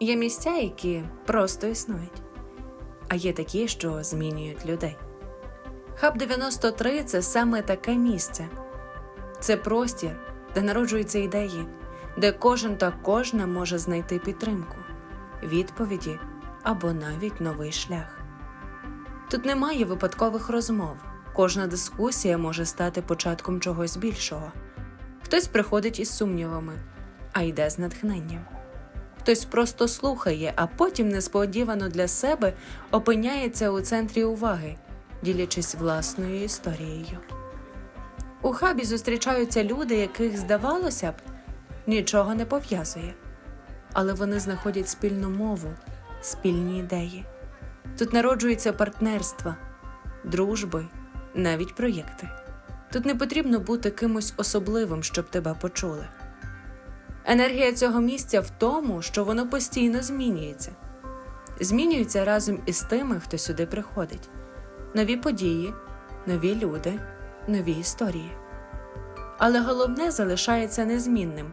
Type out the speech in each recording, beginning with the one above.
Є місця, які просто існують, а є такі, що змінюють людей. Хаб 93 це саме таке місце. Це простір, де народжуються ідеї, де кожен та кожна може знайти підтримку, відповіді або навіть новий шлях. Тут немає випадкових розмов. Кожна дискусія може стати початком чогось більшого. Хтось приходить із сумнівами, а йде з натхненням. Хтось просто слухає, а потім несподівано для себе опиняється у центрі уваги, ділячись власною історією. У хабі зустрічаються люди, яких, здавалося б, нічого не пов'язує, але вони знаходять спільну мову, спільні ідеї. Тут народжуються партнерства, дружби, навіть проєкти. Тут не потрібно бути кимось особливим, щоб тебе почули. Енергія цього місця в тому, що воно постійно змінюється. Змінюється разом із тими, хто сюди приходить. Нові події, нові люди, нові історії. Але головне залишається незмінним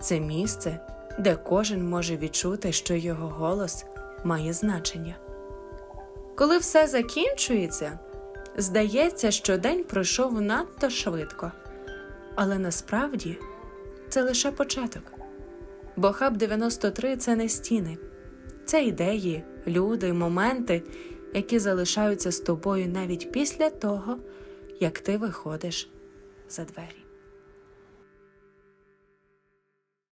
це місце, де кожен може відчути, що його голос має значення. Коли все закінчується, здається, що день пройшов надто швидко, але насправді це лише початок. Бо хаб 93 це не стіни, це ідеї, люди, моменти, які залишаються з тобою навіть після того, як ти виходиш за двері.